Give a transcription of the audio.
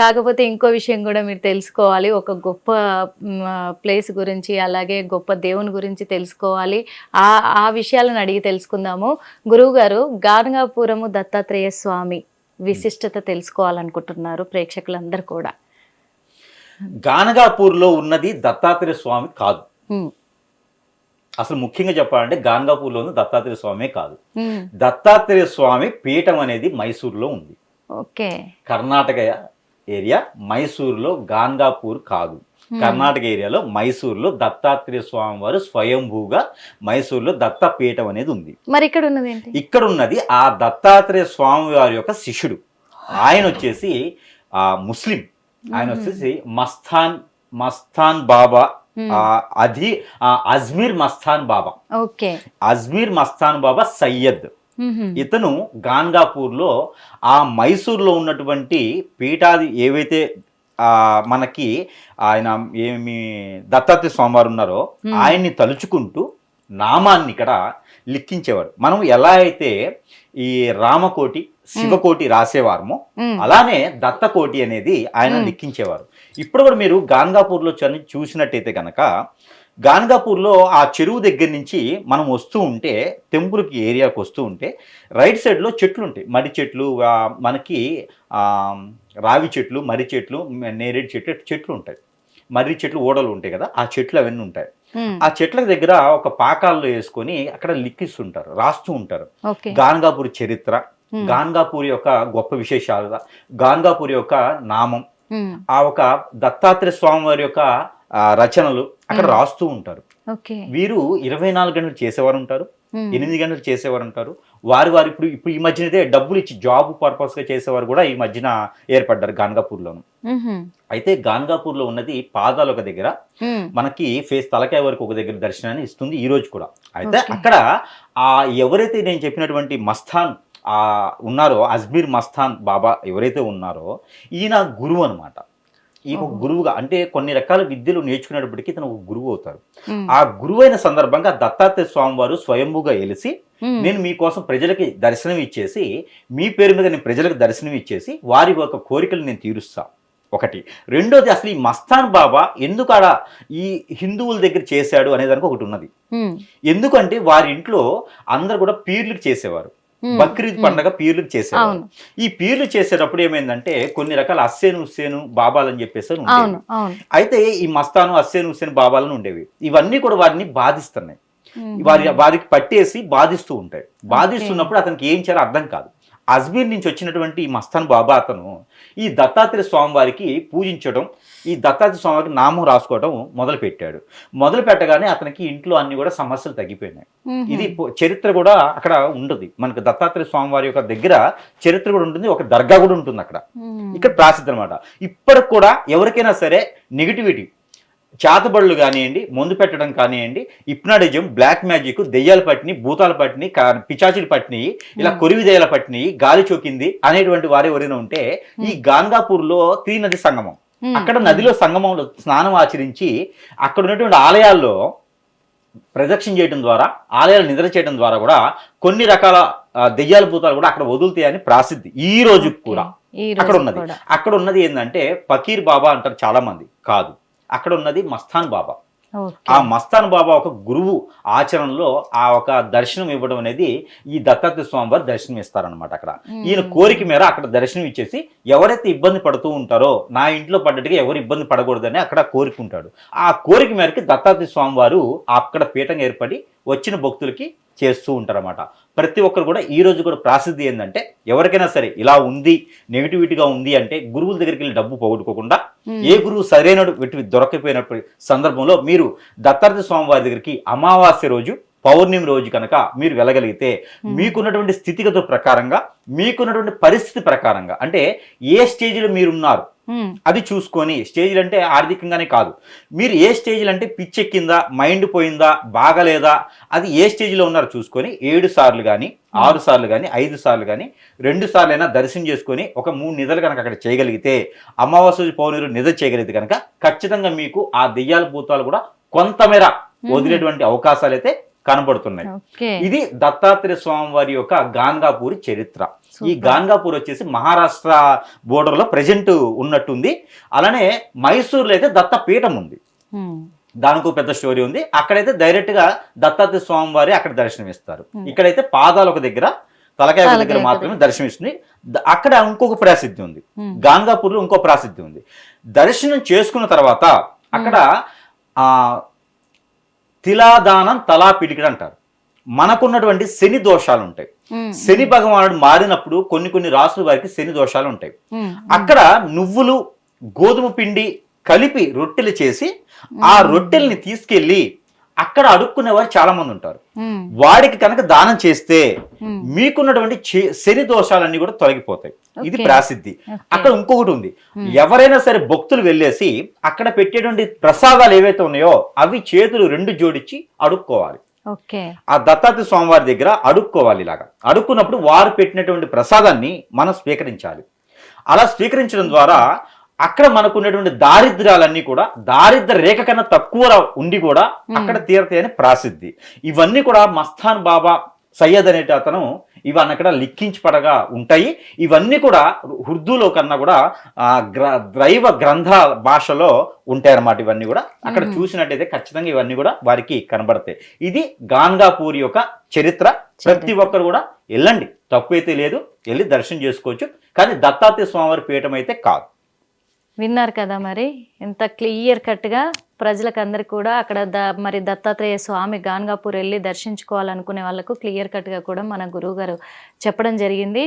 కాకపోతే ఇంకో విషయం కూడా మీరు తెలుసుకోవాలి. ఒక గొప్ప ప్లేస్ గురించి అలాగే గొప్ప దేవుని గురించి తెలుసుకోవాలి. ఆ ఆ విషయాలను అడిగి తెలుసుకుందాము. గురువు గారు గార్గాపురము దత్తాత్రేయ స్వామి విశిష్టత తెలుసుకోవాలనుకుంటున్నారు ప్రేక్షకులందరూ కూడా. గానగాపూర్లో ఉన్నది దత్తాత్రేయ స్వామి కాదు. అసలు ముఖ్యంగా చెప్పాలంటే గానగాపూర్లో ఉంది దత్తాత్రేయ స్వామే కాదు. దత్తాత్రేయ స్వామి పీఠం అనేది మైసూర్లో ఉంది. ఓకే. కర్ణాటక ఏరియా మైసూర్లో గాన్గాపూర్ కాదు. కర్ణాటక ఏరియాలో మైసూర్లో దత్తాత్రేయ స్వామి వారు స్వయంభూగా మైసూర్లో దత్తపీఠం అనేది ఉంది. మరి ఇక్కడ ఉన్నది ఇక్కడ ఉన్నది ఆ దత్తాత్రేయ స్వామి వారి యొక్క శిష్యుడు. ఆయన వచ్చేసి ఆ ముస్లిం. ఆయన వచ్చేసి మస్తాన్ మస్తాన్ బాబా Hmm. అది అజ్మీర్ మస్తాన్ బాబా. ఓకే. అజ్మీర్ మస్తాన్ బాబా సయ్యద్. ఇతను గాన్గాపూర్లో ఆ మైసూర్లో ఉన్నటువంటి పీఠాది ఏవైతే ఆ మనకి ఆయన ఏమి దత్తాత్రేయ స్వామివారు ఉన్నారో. ఆయన్ని తలుచుకుంటూ నామాన్ని ఇక్కడ లిఖించేవారు. మనం ఎలా అయితే ఈ రామకోటి శివకోటి రాసేవారమో అలానే దత్తకోటి అనేది ఆయన. లిఖించేవారు. ఇప్పుడు కూడా మీరు గాన్గాపూర్లో చని- చూసినట్టయితే కనుక గాన్గాపూర్లో ఆ చెరువు దగ్గర నుంచి మనం వస్తూ ఉంటే టెంపుల్కి ఏరియాకి వస్తూ ఉంటే రైట్ సైడ్లో చెట్లు ఉంటాయి మర్రి చెట్లు మనకి ఆ, రావి చెట్లు మర్రి చెట్లు నేరేడు చెట్లు చెట్లు ఉంటాయి మర్రి చెట్లు ఓడలు ఉంటాయి కదా ఆ చెట్లు అవన్నీ ఉంటాయి. ఆ చెట్ల దగ్గర ఒక పాకాల్లో వేసుకొని అక్కడ లిఖిస్తుంటారు రాస్తూ ఉంటారు. గాన్గాపూర్ చరిత్ర గాన్గాపూర్ యొక్క గొప్ప విశేషాలు గాన్గాపూర్ యొక్క నామం ఆ ఒక దత్తాత్రేయ స్వామి వారి యొక్క రచనలు అక్కడ. రాస్తూ ఉంటారు. వీరు ఇరవై నాలుగు గంటలు చేసేవారు ఉంటారు ఎనిమిది గంటలు చేసేవారు ఉంటారు. వారు వారు ఇప్పుడు ఇప్పుడు ఈ మధ్యన అయితే డబ్బులు ఇచ్చి జాబ్ పర్పస్గా చేసేవారు కూడా ఈ మధ్యన ఏర్పడ్డారు గాన్గాపూర్లోను ఉహుం, అయితే గాన్గాపూర్లో ఉన్నది పాదాల ఒక దగ్గర మనకి ఫేస్ తలకాయ వరకు ఒక దగ్గర దర్శనాన్ని ఇస్తుంది ఈ రోజు కూడా. అయితే. అక్కడ ఆ ఎవరైతే నేను చెప్పినటువంటి మస్తాన్ ఆ ఉన్నారో అజ్మీర్ మస్తాన్ బాబా ఎవరైతే ఉన్నారో ఈయన గురువు అనమాట ఈ ఒక ఓహో. గురువుగా అంటే కొన్ని రకాల విద్యలు నేర్చుకునేటప్పటికీ ఇతను ఒక గురువు అవుతారు ఆ గురువైన సందర్భంగా దత్తాత్రేయ స్వామి వారు స్వయంభుగా వెలిసి ఉమ్, నేను మీకోసం ప్రజలకి దర్శనం ఇచ్చేసి మీ పేరు మీద నేను ప్రజలకు దర్శనం ఇచ్చేసి వారి యొక్క కోరికలు నేను తీరుస్తా. ఒకటి. రెండోది అసలు ఈ మస్తాన్ బాబా ఎందుకు ఆడ ఈ హిందువుల దగ్గర చేశాడు అనే దానికి ఒకటి ఉన్నది. ఎందుకంటే వారి ఇంట్లో అందరు కూడా పీర్లకు చేసేవారు. బక్రీద్ పండగ పీర్లకు చేసేవారు. ఈ పీర్లు చేసేటప్పుడు ఏమైందంటే కొన్ని రకాల అస్సేను హుస్సేను బాబాలు అని చెప్పేసి అయితే ఈ మస్తాను అస్సేను హుస్సేను బాబాలను ఉండేవి. ఇవన్నీ కూడా వారిని బాధిస్తున్నాయి. వారి వారికి పట్టేసి బాధిస్తూ ఉంటాయి. బాధిస్తున్నప్పుడు అతనికి ఏం చేయాలో అర్థం కాదు. అజ్మీర్ నుంచి వచ్చినటువంటి ఈ మస్తాన్ బాబా అతను ఈ దత్తాత్రేయ స్వామి వారికి పూజించడం ఈ దత్తాత్రేయ స్వామి వారికి నామం రాసుకోవడం మొదలు పెట్టాడు మొదలు పెట్టగానే అతనికి ఇంట్లో అన్ని కూడా సమస్యలు తగ్గిపోయినాయి. ఇది చరిత్ర కూడా అక్కడ ఉంటుంది మనకు దత్తాత్రేయ స్వామి వారి యొక్క దగ్గర చరిత్ర కూడా ఉంటుంది ఒక దర్గా కూడా ఉంటుంది అక్కడ. ఇక్కడ ప్రాసిద్ధి అనమాట ఇప్పటికి కూడా ఎవరికైనా సరే నెగిటివిటీ చేతబడులు కానివ్వండి మందు పెట్టడం కానివ్వండి ఇప్నాడిజం బ్లాక్ మ్యాజిక్ దెయ్యాలు పట్టిని భూతాలు పట్టిని పిచాచులు పట్టినాయి ఇలా. కొరివి దెయ్యాలు పట్టినాయి గాలి చోకింది అనేటువంటి వారు ఎవరైనా ఉంటే ఈ గాన్గాపూర్లో త్రీ నది సంగమం అక్కడ నదిలో సంగమంలో స్నానం ఆచరించి అక్కడ ఉన్నటువంటి ఆలయాల్లో ప్రదక్షిణ చేయడం ద్వారా ఆలయాలు నిద్ర చేయడం ద్వారా కూడా కొన్ని రకాల దెయ్యాల భూతాలు కూడా అక్కడ వదులుతాయని ప్రాసిద్ధి. ఈ రోజు కూడా అక్కడ ఉన్నది. కూడా. అక్కడ ఉన్నది ఏంటంటే ఫకీర్ బాబా అంటారు చాలా మంది కాదు. అక్కడ ఉన్నది మస్తాన్ బాబా. ఆ మస్తాన్ బాబా ఒక గురువు ఆచరణలో ఆ ఒక దర్శనం ఇవ్వడం అనేది ఈ దత్తాత్రేయ స్వామి వారు దర్శనం ఇస్తారనమాట అక్కడ ఈయన కోరిక మేర అక్కడ దర్శనం ఇచ్చేసి ఎవరైతే ఇబ్బంది పడుతూ ఉంటారో నా ఇంట్లో పడ్డట్టుగా ఎవరు ఇబ్బంది పడకూడదని అక్కడ కోరుకుంటాడు. ఆ కోరిక మేరకు దత్తాత్రేయ స్వామి వారు అక్కడ పీఠం ఏర్పడి వచ్చిన భక్తులకి చేస్తూ ఉంటారన్నమాట. ప్రతి ఒక్కరు కూడా ఈ రోజు కూడా ప్రాసిద్ధి ఏంటంటే ఎవరికైనా సరే ఇలా ఉంది నెగిటివిటీగా ఉంది అంటే గురువుల దగ్గరికి వెళ్ళి డబ్బు పోగొట్టుకోకుండా ఏ గురువు సరైన దొరకపోయినప్పుడు సందర్భంలో మీరు దత్తాత్రేయ స్వామి వారి దగ్గరికి అమావాస్య రోజు పౌర్ణమి రోజు కనుక మీరు వెళ్ళగలిగితే మీకున్నటువంటి స్థితిగతుల ప్రకారంగా మీకున్నటువంటి పరిస్థితి ప్రకారంగా అంటే ఏ స్టేజ్లో మీరున్నారు? అది చూసుకొని స్టేజ్లు అంటే ఆర్థికంగానే కాదు. మీరు ఏ స్టేజ్లు అంటే పిచ్చెక్కిందా మైండ్ పోయిందా బాగలేదా అది ఏ స్టేజ్లో ఉన్నారో చూసుకొని ఏడు సార్లు కానీ ఆరు సార్లు కానీ ఐదు సార్లు కానీ రెండు సార్లు అయినా దర్శనం చేసుకొని ఒక మూడు నిధులు కనుక అక్కడ చేయగలిగితే అమావాస్య పౌర్ణమి నిధులు చేయగలిగితే కనుక ఖచ్చితంగా మీకు ఆ దెయ్యాల భూతాలు కూడా కొంతమేర వదిలేటువంటి అవకాశాలు అయితే కనబడుతున్నాయి. ఇది దత్తాత్రేయ స్వామి వారి యొక్క గాన్గాపూరి చరిత్ర. ఈ. గాన్గాపూర్ వచ్చేసి మహారాష్ట్ర బోర్డర్లో ప్రజెంట్ ఉన్నట్టుంది. అలానే మైసూర్లో అయితే దత్త పీఠం ఉంది దానికి ఒక పెద్ద స్టోరీ ఉంది. అక్కడైతే డైరెక్ట్గా దత్తాత్రేయ స్వామి వారి అక్కడ దర్శనమిస్తారు. ఇక్కడైతే పాదాలు ఒక దగ్గర తలకాయ దగ్గర మాత్రమే దర్శనమిస్తుంది. అక్కడ ఇంకొక ప్రసిద్ధి ఉంది. ఉమ్, గాన్గాపూర్లో ఇంకో ప్రసిద్ధి ఉంది. దర్శనం చేసుకున్న తర్వాత అక్కడ ఆ తిలాదానం తలా పిడికిడు అంటారు. మనకున్నటువంటి శని దోషాలు ఉంటాయి శని భగవానుడు మారినప్పుడు కొన్ని కొన్ని రాసుల వారికి శని దోషాలు ఉంటాయి అక్కడ నువ్వులు గోధుమ పిండి కలిపి రొట్టెలు చేసి ఆ రొట్టెల్ని తీసుకెళ్ళి అక్కడ అడుక్కునే వారు చాలా మంది ఉంటారు. వాడికి కనుక దానం చేస్తే మీకున్నటువంటి శని దోషాలన్నీ కూడా తొలగిపోతాయి. ఇది. ప్రాసిద్ధి. అక్కడ ఇంకొకటి ఉంది. ఎవరైనా సరే భక్తులు వెళ్ళేసి అక్కడ పెట్టేటువంటి ప్రసాదాలు ఏవైతే ఉన్నాయో అవి చేతులు రెండు జోడించి అడుక్కోవాలి. ఆ దత్తాత్రేయ స్వామివారి దగ్గర అడుక్కోవాలి ఇలాగా. అడుక్కున్నప్పుడు వారు పెట్టినటువంటి ప్రసాదాన్ని మనం స్వీకరించాలి. అలా స్వీకరించడం ద్వారా అక్కడ మనకు ఉన్నటువంటి దారిద్ర్యాలన్నీ కూడా దారిద్ర రేఖ కన్నా తక్కువ ఉండి కూడా అక్కడ తీరతాయని ప్రాసిద్ధి. ఇవన్నీ కూడా మస్తాన్ బాబా సయ్యద్ అనే అతను ఇవన్నీ అక్కడ లిఖించి పడగా ఉంటాయి. ఇవన్నీ కూడా ఉర్దూలో కన్నా కూడా ఆ, గ్ర దైవ గ్రంథ భాషలో ఉంటాయన్నమాట ఇవన్నీ కూడా. అక్కడ. చూసినట్టయితే ఖచ్చితంగా ఇవన్నీ కూడా వారికి కనబడతాయి. ఇది గాన్గాపూర్ యొక్క చరిత్ర. ప్రతి ఒక్కరు కూడా వెళ్ళండి. అయితే లేదు వెళ్ళి దర్శనం చేసుకోవచ్చు. కానీ దత్తాత్రేయ స్వామివారి పీఠం అయితే కాదు. విన్నారు కదా మరి? ఎంత క్లియర్ కట్గా ప్రజలకు అందరికి కూడా అక్కడ ద మరి దత్తాత్రేయ స్వామి గాన్గాపూర్ వెళ్ళి దర్శించుకోవాలనుకునే వాళ్ళకు క్లియర్ కట్గా కూడా మన గురువు గారు చెప్పడం జరిగింది.